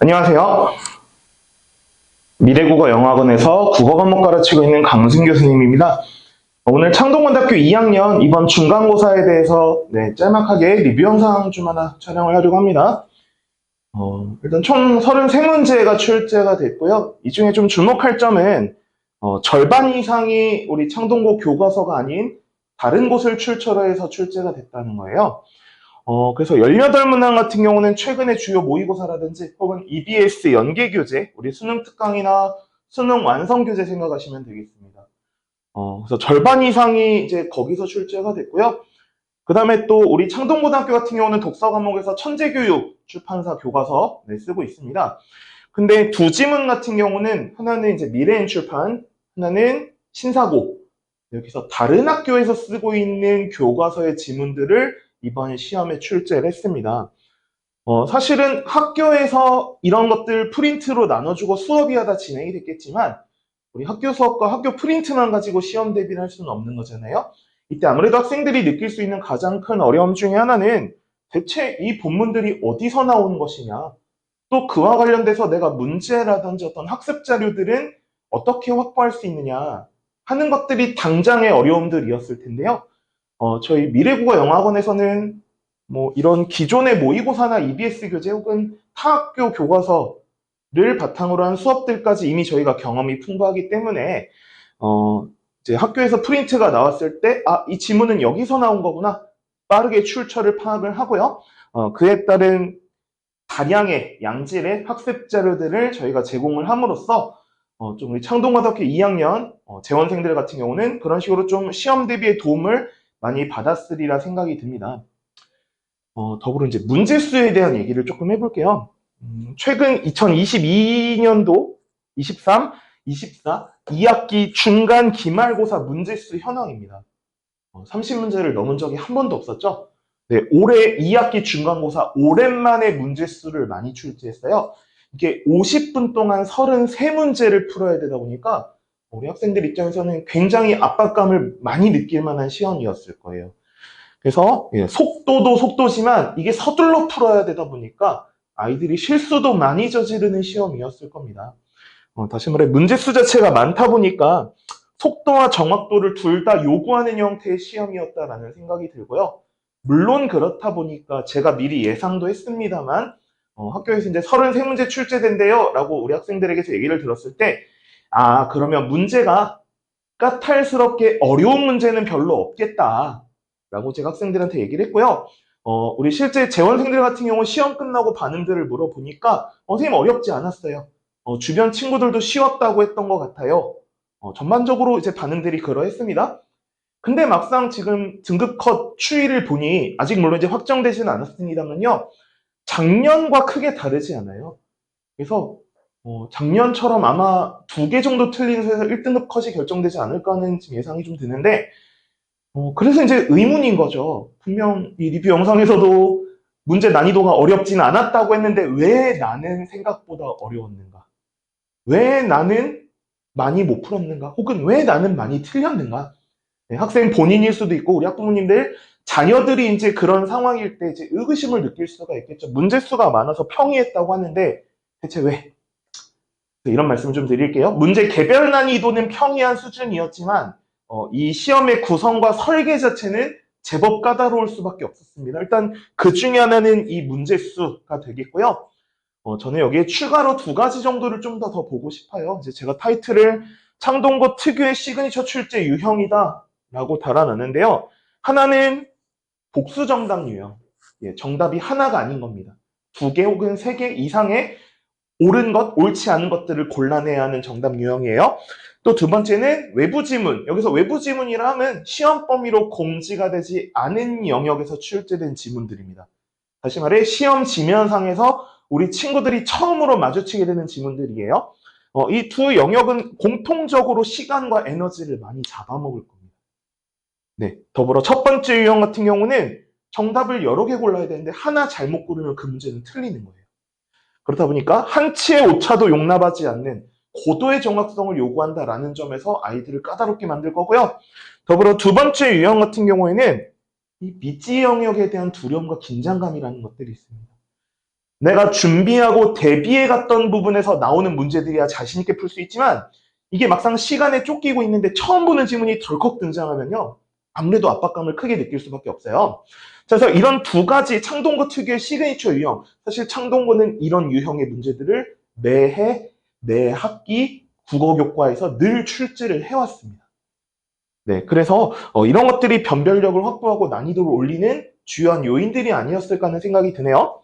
안녕하세요. 미래국어 영어학원에서 국어 과목 가르치고 있는 강승 교수님입니다. 오늘 창동원대학교 2학년 이번 중간고사에 대해서 네, 짤막하게 리뷰 영상 좀 하나 촬영을 하려고 합니다. 어, 일단 총 33문제가 출제가 됐고요. 이 중에 좀 주목할 점은 어, 절반 이상이 우리 창동고 교과서가 아닌 다른 곳을 출처로 해서 출제가 됐다는 거예요. 어, 그래서 18문항 같은 경우는 최근에 주요 모의고사라든지 혹은 EBS 연계 교재, 우리 수능 특강이나 수능 완성 교재 생각하시면 되겠습니다. 어, 그래서 절반 이상이 이제 거기서 출제가 됐고요. 그 다음에 또 우리 창동고등학교 같은 경우는 독서 과목에서 천재교육 출판사 교과서 네, 쓰고 있습니다. 근데 두 지문 같은 경우는 하나는 이제 미래인 출판, 하나는 신사고. 여기서 다른 학교에서 쓰고 있는 교과서의 지문들을 이번 시험에 출제를 했습니다. 어, 사실은 학교에서 이런 것들 프린트로 나눠주고 수업이 하다 진행이 됐겠지만 우리 학교 수업과 학교 프린트만 가지고 시험 대비를 할 수는 없는 거잖아요. 이때 아무래도 학생들이 느낄 수 있는 가장 큰 어려움 중에 하나는 대체 이 본문들이 어디서 나오는 것이냐 또 그와 관련돼서 내가 문제라든지 어떤 학습 자료들은 어떻게 확보할 수 있느냐 하는 것들이 당장의 어려움들이었을 텐데요. 어, 저희 미래국어 영어학원에서는 뭐 이런 기존의 모의고사나 EBS 교재 혹은 타학교 교과서를 바탕으로 한 수업들까지 이미 저희가 경험이 풍부하기 때문에 어, 이제 학교에서 프린트가 나왔을 때, 아, 이 지문은 여기서 나온 거구나. 빠르게 출처를 파악을 하고요. 어, 그에 따른 다량의 양질의 학습 자료들을 저희가 제공을 함으로써 어, 좀 우리 창동고등학교 2학년 어, 재원생들 같은 경우는 그런 식으로 좀 시험 대비에 도움을 많이 받았으리라 생각이 듭니다. 어, 더불어 이제 문제수에 대한 얘기를 조금 해볼게요. 음, 최근 2022년도 23, 24, 2학기 중간 기말고사 문제수 현황입니다. 어, 30문제를 넘은 적이 한 번도 없었죠. 네, 올해 2학기 중간고사 오랜만에 문제수를 많이 출제했어요. 이게 50분 동안 33문제를 풀어야 되다 보니까 우리 학생들 입장에서는 굉장히 압박감을 많이 느낄 만한 시험이었을 거예요. 그래서 예, 속도도 속도지만 이게 서둘러 풀어야 되다 보니까 아이들이 실수도 많이 저지르는 시험이었을 겁니다. 어, 다시 말해 문제수 자체가 많다 보니까 속도와 정확도를 둘 다 요구하는 형태의 시험이었다라는 생각이 들고요. 물론 그렇다 보니까 제가 미리 예상도 했습니다만 어, 학교에서 이제 33문제 출제된대요 라고 우리 학생들에게서 얘기를 들었을 때 아, 그러면 문제가 까탈스럽게 어려운 문제는 별로 없겠다. 라고 제가 학생들한테 얘기를 했고요. 어, 우리 실제 재원생들 같은 경우 시험 끝나고 반응들을 물어보니까, 어, 선생님 어렵지 않았어요. 어, 주변 친구들도 쉬웠다고 했던 것 같아요. 어, 전반적으로 이제 반응들이 그러했습니다. 근데 막상 지금 등급 컷 추이를 보니, 아직 물론 이제 확정되지는 않았습니다만요. 작년과 크게 다르지 않아요. 그래서 어, 작년처럼 아마 두 개 정도 틀린 수에서 1등급 컷이 결정되지 않을까 하는 지금 예상이 좀 드는데, 어, 그래서 이제 의문인 거죠. 분명 이 리뷰 영상에서도 문제 난이도가 어렵지는 않았다고 했는데, 왜 나는 생각보다 어려웠는가? 왜 나는 많이 못 풀었는가? 혹은 왜 나는 많이 틀렸는가? 네, 학생 본인일 수도 있고, 우리 학부모님들, 자녀들이 이제 그런 상황일 때 이제 의구심을 느낄 수가 있겠죠. 문제 수가 많아서 평이했다고 하는데, 대체 왜? 이런 말씀을 좀 드릴게요. 문제 개별 난이도는 평이한 수준이었지만 어, 이 시험의 구성과 설계 자체는 제법 까다로울 수밖에 없었습니다. 일단 그 중에 하나는 이 문제 수가 되겠고요. 어, 저는 여기에 추가로 두 가지 정도를 좀 더 더 보고 싶어요. 이제 제가 타이틀을 창동고 특유의 시그니처 출제 유형이다 라고 달아놨는데요. 하나는 복수 정답 유형. 예, 정답이 하나가 아닌 겁니다. 두 개 혹은 세 개 이상의 옳은 것, 옳지 않은 것들을 골라내야 하는 정답 유형이에요. 또 두 번째는 외부 지문. 여기서 외부 지문이라 하면 시험 범위로 공지가 되지 않은 영역에서 출제된 지문들입니다. 다시 말해 시험 지면상에서 우리 친구들이 처음으로 마주치게 되는 지문들이에요. 어, 이 두 영역은 공통적으로 시간과 에너지를 많이 잡아먹을 겁니다. 네. 더불어 첫 번째 유형 같은 경우는 정답을 여러 개 골라야 되는데 하나 잘못 고르면 그 문제는 틀리는 거예요. 그렇다 보니까 한 치의 오차도 용납하지 않는 고도의 정확성을 요구한다라는 점에서 아이들을 까다롭게 만들 거고요. 더불어 두 번째 유형 같은 경우에는 이 미지 영역에 대한 두려움과 긴장감이라는 것들이 있습니다. 내가 준비하고 대비해 갔던 부분에서 나오는 문제들이야 자신있게 풀 수 있지만 이게 막상 시간에 쫓기고 있는데 처음 보는 지문이 덜컥 등장하면요. 아무래도 압박감을 크게 느낄 수밖에 없어요. 자, 그래서 이런 두 가지 창동고 특유의 시그니처 유형. 사실 창동고는 이런 유형의 문제들을 매해, 매 학기 국어 교과에서 늘 출제를 해왔습니다. 네, 그래서 어, 이런 것들이 변별력을 확보하고 난이도를 올리는 주요한 요인들이 아니었을까 하는 생각이 드네요.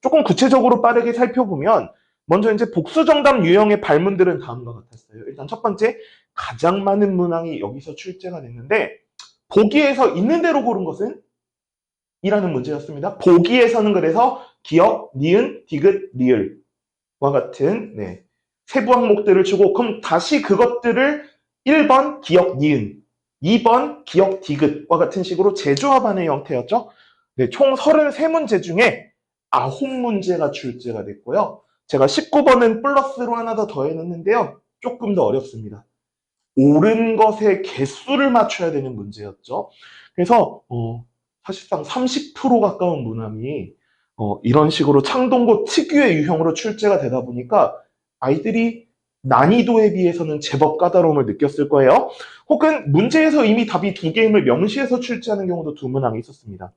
조금 구체적으로 빠르게 살펴보면 먼저 이제 복수정답 유형의 발문들은 다음과 같았어요. 일단 첫 번째, 가장 많은 문항이 여기서 출제가 됐는데 보기에서 있는 대로 고른 것은 이라는 문제였습니다. 보기에서는 그래서 기억, 니은, 디귿, 리을과 같은 네, 세부 항목들을 주고 그럼 다시 그것들을 1번 기억, 니은, 2번 기억, 디귿과 같은 식으로 재조합하는 형태였죠. 네, 총 33문제 중에 9문제가 출제가 됐고요. 제가 19번은 플러스로 하나 더 더해놨는데요. 조금 더 어렵습니다. 옳은 것의 개수를 맞춰야 되는 문제였죠. 그래서 어, 사실상 30% 가까운 문항이 어, 이런 식으로 창동고 특유의 유형으로 출제가 되다 보니까 아이들이 난이도에 비해서는 제법 까다로움을 느꼈을 거예요. 혹은 문제에서 이미 답이 두 개임을 명시해서 출제하는 경우도 두 문항이 있었습니다.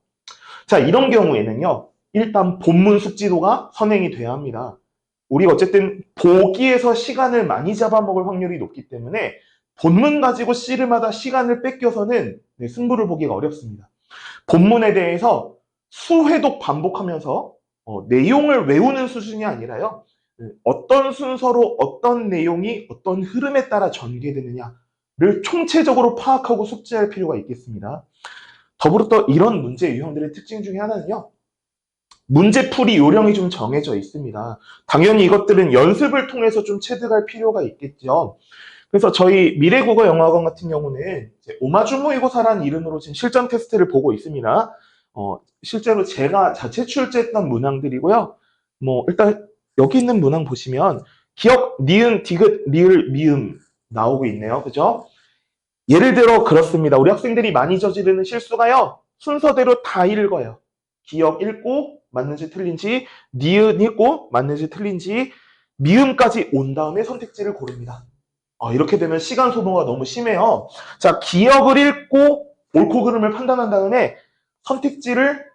자, 이런 경우에는요. 일단 본문 숙지도가 선행이 돼야 합니다. 우리가 어쨌든 보기에서 시간을 많이 잡아먹을 확률이 높기 때문에 본문 가지고 씨름하다 시간을 뺏겨서는 네, 승부를 보기가 어렵습니다. 본문에 대해서 수회독 반복하면서 어, 내용을 외우는 수준이 아니라요. 네, 어떤 순서로 어떤 내용이 어떤 흐름에 따라 전개되느냐를 총체적으로 파악하고 숙지할 필요가 있겠습니다. 더불어 또 이런 문제 유형들의 특징 중에 하나는요. 문제풀이 요령이 좀 정해져 있습니다. 당연히 이것들은 연습을 통해서 좀 체득할 필요가 있겠죠. 그래서 저희 미래국어영화관 같은 경우는 오마주 모의고사라는 이름으로 지금 실전 테스트를 보고 있습니다. 어, 실제로 제가 자체 출제했던 문항들이고요. 뭐 일단 여기 있는 문항 보시면 기억, 니은, 디귿, 리을, 미음 나오고 있네요. 그죠? 예를 들어 그렇습니다. 우리 학생들이 많이 저지르는 실수가요. 순서대로 다 읽어요. 기억 읽고 맞는지 틀린지, 니은 읽고 맞는지 틀린지, 미음까지 온 다음에 선택지를 고릅니다. 어, 이렇게 되면 시간 소모가 너무 심해요. 자, 기억을 읽고 옳고 그름을 판단한 다음에 선택지를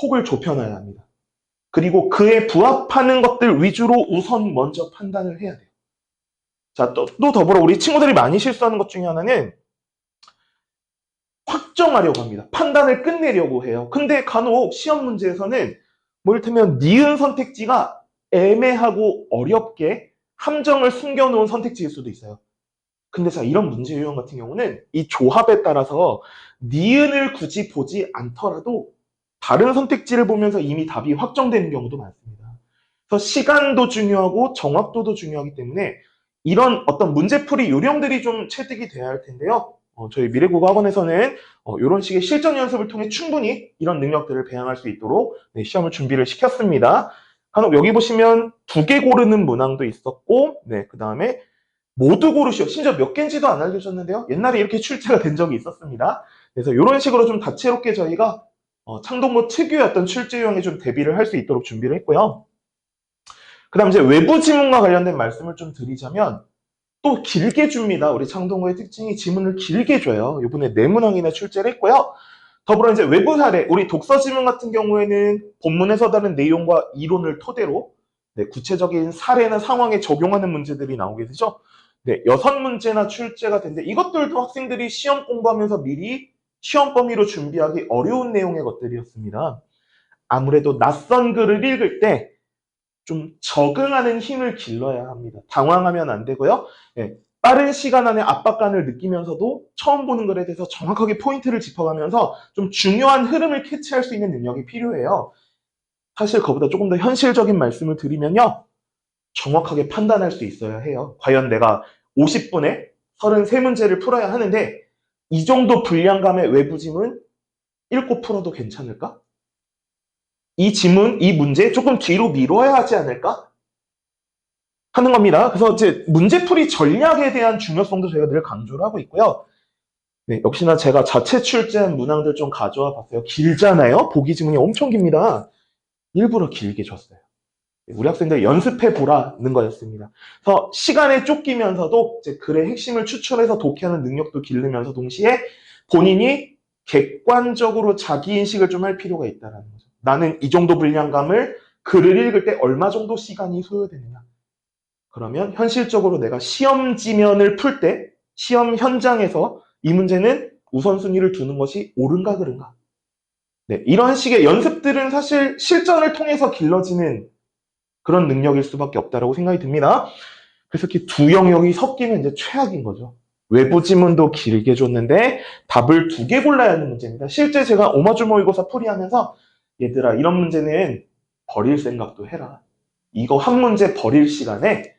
폭을 좁혀놔야 합니다. 그리고 그에 부합하는 것들 위주로 우선 먼저 판단을 해야 돼요. 자, 또, 또 더불어 우리 친구들이 많이 실수하는 것 중에 하나는 확정하려고 합니다. 판단을 끝내려고 해요. 근데 간혹 시험 문제에서는 뭐 이를테면 니은 선택지가 애매하고 어렵게 함정을 숨겨놓은 선택지일 수도 있어요. 근데 자 이런 문제 유형 같은 경우는 이 조합에 따라서 니은을 굳이 보지 않더라도 다른 선택지를 보면서 이미 답이 확정되는 경우도 많습니다. 그래서 시간도 중요하고 정확도도 중요하기 때문에 이런 어떤 문제풀이 요령들이 좀 체득이 돼야 할 텐데요. 어, 저희 미래국어 학원에서는 어, 이런 식의 실전 연습을 통해 충분히 이런 능력들을 배양할 수 있도록 네, 시험을 준비를 시켰습니다. 간혹 여기 보시면 두 개 고르는 문항도 있었고, 네, 그 다음에 모두 고르시오. 심지어 몇 개인지도 안 알려줬는데요. 옛날에 이렇게 출제가 된 적이 있었습니다. 그래서 이런 식으로 좀 다채롭게 저희가 어, 창동고 특유의 어떤 출제 유형에 좀 대비를 할 수 있도록 준비를 했고요. 그 다음 이제 외부 지문과 관련된 말씀을 좀 드리자면 또 길게 줍니다. 우리 창동고의 특징이 지문을 길게 줘요. 이번에 네 문항이나 출제를 했고요. 더불어 이제 외부 사례, 우리 독서 지문 같은 경우에는 본문에서 다른 내용과 이론을 토대로 네, 구체적인 사례나 상황에 적용하는 문제들이 나오게 되죠. 네, 여섯 문제나 출제가 되는데 이것들도 학생들이 시험 공부하면서 미리 시험 범위로 준비하기 어려운 내용의 것들이었습니다. 아무래도 낯선 글을 읽을 때 좀 적응하는 힘을 길러야 합니다. 당황하면 안 되고요. 네, 빠른 시간 안에 압박감을 느끼면서도 처음 보는 글에 대해서 정확하게 포인트를 짚어가면서 좀 중요한 흐름을 캐치할 수 있는 능력이 필요해요. 사실 그보다 조금 더 현실적인 말씀을 드리면요. 정확하게 판단할 수 있어야 해요. 과연 내가 50분에 33문제를 풀어야 하는데 이 정도 분량감의 외부 지문 읽고 풀어도 괜찮을까? 이 지문, 이 문제 조금 뒤로 미뤄야 하지 않을까? 하는 겁니다. 그래서 이제 문제풀이 전략에 대한 중요성도 저희가 늘 강조를 하고 있고요. 네, 역시나 제가 자체 출제한 문항들 좀 가져와 봤어요. 길잖아요? 보기 지문이 엄청 깁니다. 일부러 길게 줬어요. 우리 학생들 연습해 보라는 거였습니다. 그래서 시간에 쫓기면서도 이제 글의 핵심을 추출해서 독해하는 능력도 기르면서 동시에 본인이 객관적으로 자기 인식을 좀 할 필요가 있다는 거죠. 나는 이 정도 분량감을 글을 읽을 때 얼마 정도 시간이 소요되느냐. 그러면 현실적으로 내가 시험 지면을 풀 때 시험 현장에서 이 문제는 우선순위를 두는 것이 옳은가 그른가. 네, 이런 식의 연습들은 사실 실전을 통해서 길러지는 그런 능력일 수밖에 없다라고 생각이 듭니다. 그래서 이렇게 두 영역이 섞이면 이제 최악인 거죠. 외부 지문도 길게 줬는데 답을 두 개 골라야 하는 문제입니다. 실제 제가 오마주 모의고사 풀이하면서 얘들아 이런 문제는 버릴 생각도 해라. 이거 한 문제 버릴 시간에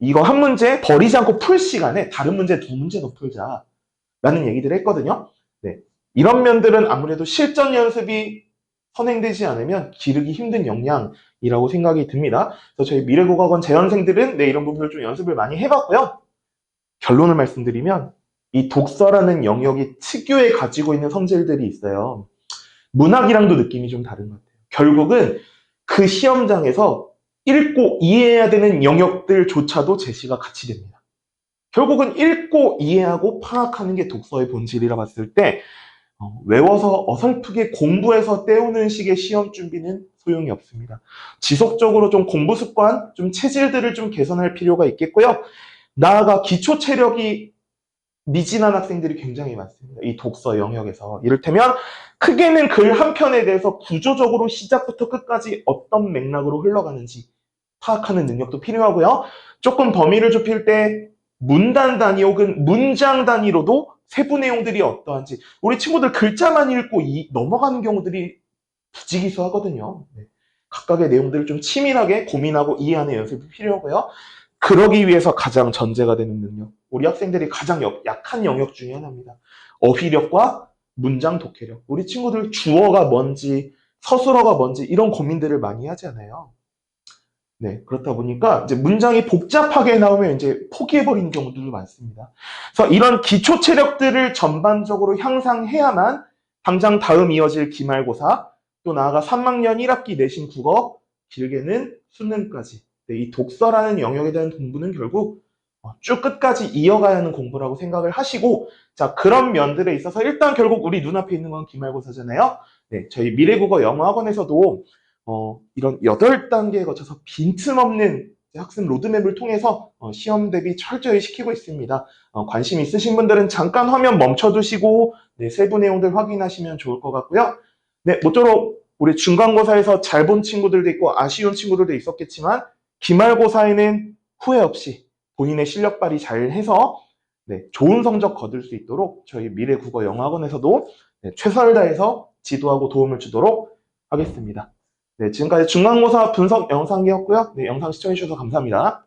이거 한 문제 버리지 않고 풀 시간에 다른 문제 두 문제 더 풀자. 라는 얘기들을 했거든요. 네. 이런 면들은 아무래도 실전 연습이 선행되지 않으면 기르기 힘든 역량이라고 생각이 듭니다. 그래서 저희 미래국어관 재연생들은 네, 이런 부분을 좀 연습을 많이 해봤고요. 결론을 말씀드리면 이 독서라는 영역이 특유의 가지고 있는 성질들이 있어요. 문학이랑도 느낌이 좀 다른 것 같아요. 결국은 그 시험장에서 읽고 이해해야 되는 영역들조차도 제시가 같이 됩니다. 결국은 읽고 이해하고 파악하는 게 독서의 본질이라 봤을 때 어, 외워서 어설프게 공부해서 때우는 식의 시험 준비는 소용이 없습니다. 지속적으로 좀 공부 습관, 좀 체질들을 좀 개선할 필요가 있겠고요. 나아가 기초 체력이 미진한 학생들이 굉장히 많습니다. 이 독서 영역에서. 이를테면 크게는 글 한 편에 대해서 구조적으로 시작부터 끝까지 어떤 맥락으로 흘러가는지 파악하는 능력도 필요하고요. 조금 범위를 좁힐 때 문단 단위 혹은 문장 단위로도 세부 내용들이 어떠한지 우리 친구들 글자만 읽고 이, 넘어가는 경우들이 부지기수하거든요. 네. 각각의 내용들을 좀 치밀하게 고민하고 이해하는 연습이 필요하고요. 그러기 위해서 가장 전제가 되는 능력. 우리 학생들이 가장 역- 약한 영역 중에 하나입니다. 어휘력과 문장 독해력. 우리 친구들 주어가 뭔지, 서술어가 뭔지 이런 고민들을 많이 하잖아요. 네, 그렇다 보니까 이제 문장이 복잡하게 나오면 이제 포기해버리는 경우들도 많습니다. 그래서 이런 기초 체력들을 전반적으로 향상해야만 당장 다음 이어질 기말고사, 또 나아가 3학년 1학기 내신 국어, 길게는 수능까지. 네, 이 독서라는 영역에 대한 공부는 결국 어, 쭉 끝까지 이어가야 하는 공부라고 생각을 하시고, 자, 그런 면들에 있어서 일단 결국 우리 눈앞에 있는 건 기말고사잖아요. 네, 저희 미래국어 영어학원에서도 어, 이런 8단계에 거쳐서 빈틈없는 학습 로드맵을 통해서 어, 시험 대비 철저히 시키고 있습니다. 어, 관심 있으신 분들은 잠깐 화면 멈춰두시고 네, 세부 내용들 확인하시면 좋을 것 같고요. 네, 모쪼록 우리 중간고사에서 잘 본 친구들도 있고 아쉬운 친구들도 있었겠지만 기말고사에는 후회 없이 본인의 실력 발휘 잘 해서 네, 좋은 성적 거둘 수 있도록 저희 미래국어 영어학원에서도 네, 최선을 다해서 지도하고 도움을 주도록 하겠습니다. 네, 지금까지 중간고사 분석 영상이었고요. 네, 영상 시청해주셔서 감사합니다.